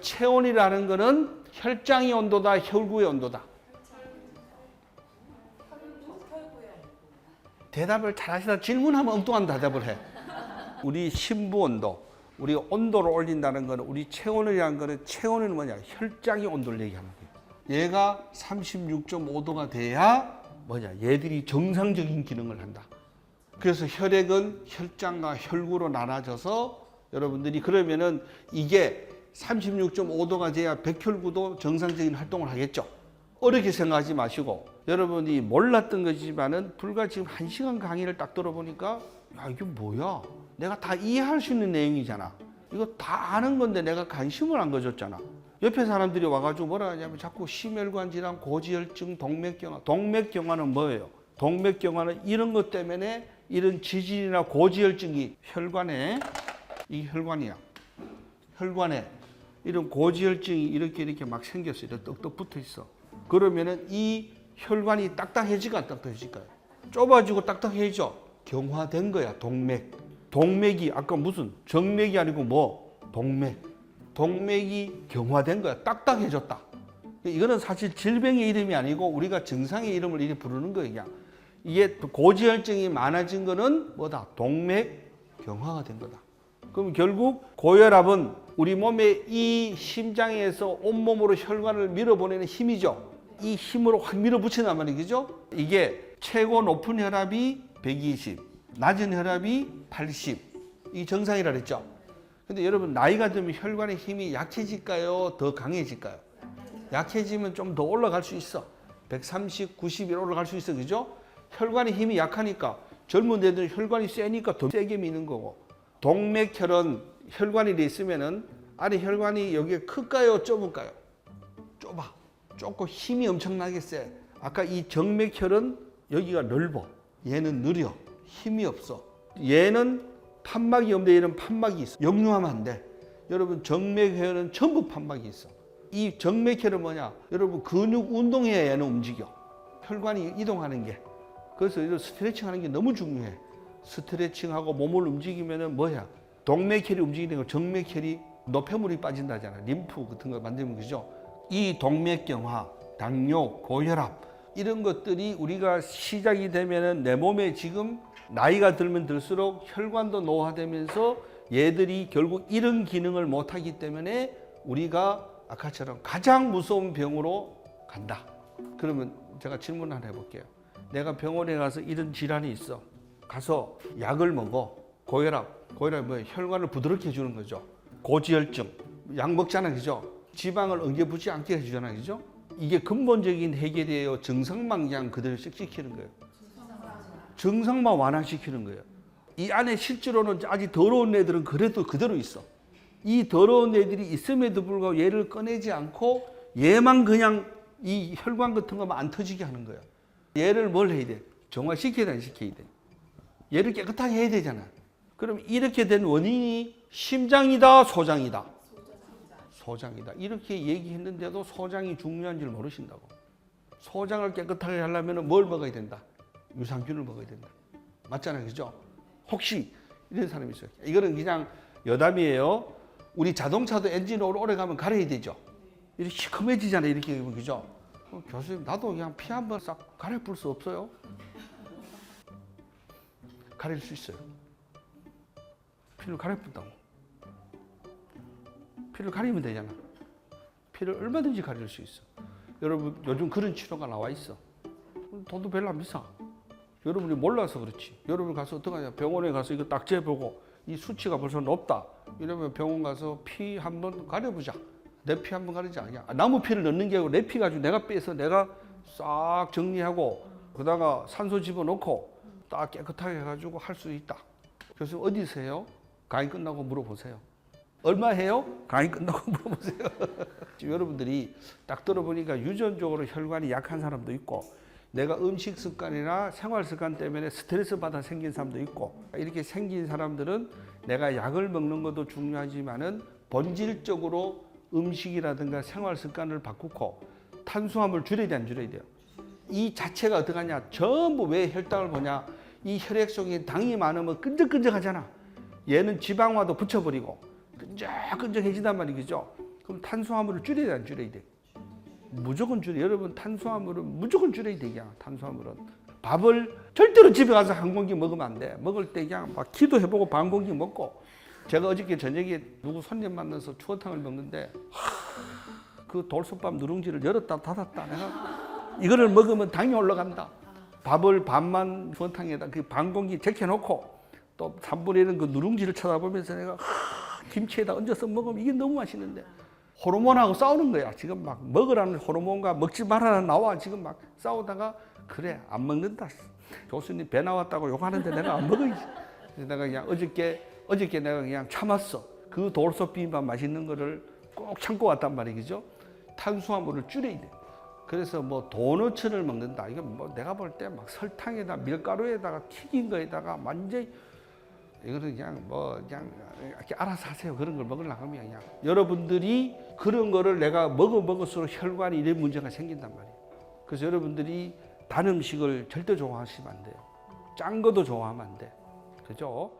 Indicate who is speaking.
Speaker 1: 체온이라는 거는 혈장의 온도다, 혈구의 온도다. 대답을 잘하시다 질문하면 엉뚱한 대답을 해. 우리 심부 온도, 우리 온도를 올린다는 거는 우리 체온이라는 거는 체온은 뭐냐? 혈장의 온도를 얘기하는 거예요. 얘가 36.5도가 돼야 뭐냐? 얘들이 정상적인 기능을 한다. 그래서 혈액은 혈장과 혈구로 나눠져서 여러분들이 그러면은 이게 36.5도가 돼야 백혈구도 정상적인 활동을 하겠죠. 어렵게 생각하지 마시고 여러분이 몰랐던 것이지만은 불과 지금 한 시간 강의를 딱 들어보니까 야 이게 뭐야? 내가 다 이해할 수 있는 내용이잖아. 이거 다 아는 건데 내가 관심을 안 가졌잖아. 옆에 사람들이 와가지고 뭐라 하냐면 자꾸 심혈관 질환, 고지혈증, 동맥경화. 동맥경화는 뭐예요? 동맥경화는 이런 것 때문에 이런 지질이나 고지혈증이 혈관에 이 혈관이야. 혈관에 이런 고지혈증이 이렇게 이렇게 막 생겼어. 이렇게 떡떡 붙어 있어. 그러면은 이 혈관이 딱딱해지가 안 딱딱해질까요? 좁아지고 딱딱해져. 경화된 거야. 동맥. 동맥이 아까 무슨 정맥이 아니고 뭐 동맥. 동맥이 경화된 거야. 딱딱해졌다. 이거는 사실 질병의 이름이 아니고 우리가 증상의 이름을 이렇게 부르는. 그냥. 이게 고지혈증이 많아진 거는 뭐다? 동맥 경화가 된 거다. 그럼 결국 고혈압은 우리 몸의 이 심장에서 온몸으로 혈관을 밀어보내는 힘이죠. 이 힘으로 확 밀어붙인단 말이죠. 이게 최고 높은 혈압이 120, 낮은 혈압이 80. 이 정상이라 그랬죠. 근데 여러분 나이가 들면 혈관의 힘이 약해질까요? 더 강해질까요? 약해지면 좀 더 올라갈 수 있어. 130, 90이 올라갈 수 있어. 그죠? 혈관의 힘이 약하니까 젊은 애들은 혈관이 세니까 더 세게 미는 거고 동맥혈은 혈관이 돼 있으면은 안에 혈관이 여기에 클까요? 좁을까요? 좁아. 좁고 힘이 엄청나게 세. 아까 이 정맥혈은 여기가 넓어. 얘는 느려. 힘이 없어. 얘는 판막이 없는데 얘는 판막이 있어. 역류하면 안 돼. 여러분 정맥혈은 전부 판막이 있어. 이 정맥혈은 뭐냐? 여러분 근육 운동해야 얘는 움직여. 혈관이 이동하는 게. 그래서 이런 스트레칭 하는 게 너무 중요해. 스트레칭하고 몸을 움직이면은 뭐야? 동맥혈이 움직이는 거 정맥혈이 노폐물이 빠진다잖아. 림프 같은 거 만들면 그죠? 이 동맥경화, 당뇨, 고혈압 이런 것들이 우리가 시작이 되면은 내 몸에 지금 나이가 들면 들수록 혈관도 노화되면서 얘들이 결국 이런 기능을 못 하기 때문에 우리가 아까처럼 가장 무서운 병으로 간다. 그러면 제가 질문 하나 해볼게요. 내가 병원에 가서 이런 질환이 있어. 가서 약을 먹어. 고혈압. 고혈압 뭐 혈관을 부드럽게 해주는 거죠. 고지혈증. 약 먹잖아. 그죠? 지방을 응겨붙지 않게 해주잖아. 그죠? 이게 근본적인 해결이에요. 그냥 그대로 씩 시키는 거예요. 정상만 완화시키는 거예요. 이 안에 실제로는 아직 더러운 애들은 그래도 그대로 있어. 이 더러운 애들이 있음에도 불구하고 얘를 꺼내지 않고 얘만 그냥 이 혈관 같은 것만 안 터지게 하는 거예요. 얘를 뭘 해야 돼? 정화시켜야 돼, 안 시켜야 돼? 얘를 깨끗하게 해야 되잖아. 그럼 이렇게 된 원인이 심장이다, 소장이다? 소장이다. 이렇게 얘기했는데도 소장이 중요한 줄 모르신다고. 소장을 깨끗하게 하려면 뭘 먹어야 된다? 유산균을 먹어야 된다. 맞잖아요. 그죠? 혹시 이런 사람이 있어요. 이거는 그냥 여담이에요. 우리 자동차도 엔진 오래 오래 가면 가려야 되죠. 이렇게 시커매지잖아요. 이렇게 되면 그죠? 어, 교수님 나도 그냥 피 한 번 싹 가려 풀수 없어요? 가릴 수 있어요. 피를 가려 푼다고. 피를 가리면 되잖아. 피를 얼마든지 가릴 수 있어. 여러분 요즘 그런 치료가 나와 있어. 돈도 별로 안 비싸. 여러분이 몰라서 그렇지. 여러분 가서 어떡하냐. 병원에 가서 이거 딱 재보고 이 수치가 벌써 높다. 이러면 병원 가서 피 한번 가려보자. 내 피 한번 가리자. 그냥 나무 피를 넣는 게 아니고 내 피 가지고 내가 빼서 내가 싹 정리하고 그다가 산소 집어넣고 딱 깨끗하게 해가지고 할 수 있다. 어디서 해요? 강의 끝나고 물어보세요. 얼마 해요? 강의 끝나고 물어보세요. 여러분들이 딱 들어보니까 유전적으로 혈관이 약한 사람도 있고 내가 음식 습관이나 생활 습관 때문에 스트레스 받아 생긴 사람도 있고 이렇게 생긴 사람들은 내가 약을 먹는 것도 중요하지만은 본질적으로 음식이라든가 생활 습관을 바꾸고 탄수화물 줄여야 돼 안 줄여야 돼요. 이 자체가 어떻게 하냐 전부 왜 혈당을 보냐 이 혈액 속에 당이 많으면 끈적끈적하잖아. 얘는 지방화도 붙여버리고 끈적끈적해진단 말이죠. 그럼 탄수화물을 줄여야 돼, 안 줄여야 돼? 무조건 줄여. 여러분 탄수화물은 무조건 줄여야 돼, 그냥 탄수화물은. 밥을 절대로 집에 가서 한 공기 먹으면 안 돼. 먹을 때 그냥 막 기도해보고 반 공기 먹고. 제가 어저께 저녁에 누구 손님 만나서 추어탕을 먹는데 하, 그 돌솥밥 누룽지를 열었다 닫았다. 내가 이거를 먹으면 당이 올라간다. 밥을 반만 추어탕에다 그 반 공기 적혀놓고 또 3분의 1은 그 누룽지를 쳐다보면서 내가 하, 김치에다 얹어서 먹으면 이게 너무 맛있는데 호르몬하고 싸우는 거야. 지금 막 먹으라는 호르몬과 먹지 말라는 나와 지금 막 싸우다가 그래 안 먹는다. 교수님 배 나왔다고 욕하는데 내가 안 먹어야지. 내가 그냥 어저께 어저께 내가 그냥 참았어. 그 돌솥 비빔밥 맛있는 거를 꼭 참고 왔단 말이죠. 탄수화물을 줄여야 돼. 그래서 뭐 도너츠를 먹는다. 이건 뭐 내가 볼 때 막 설탕에다 밀가루에다가 튀긴 거에다가 완전히 이거는 그냥 뭐 그냥 이렇게 알아서 하세요. 그런 걸 먹으려고 하면 그냥 여러분들이 그런 거를 내가 먹어 먹을수록 혈관이 이런 문제가 생긴단 말이에요. 그래서 여러분들이 단 음식을 절대 좋아하시면 안 돼요. 짠 것도 좋아하면 안 돼. 그죠?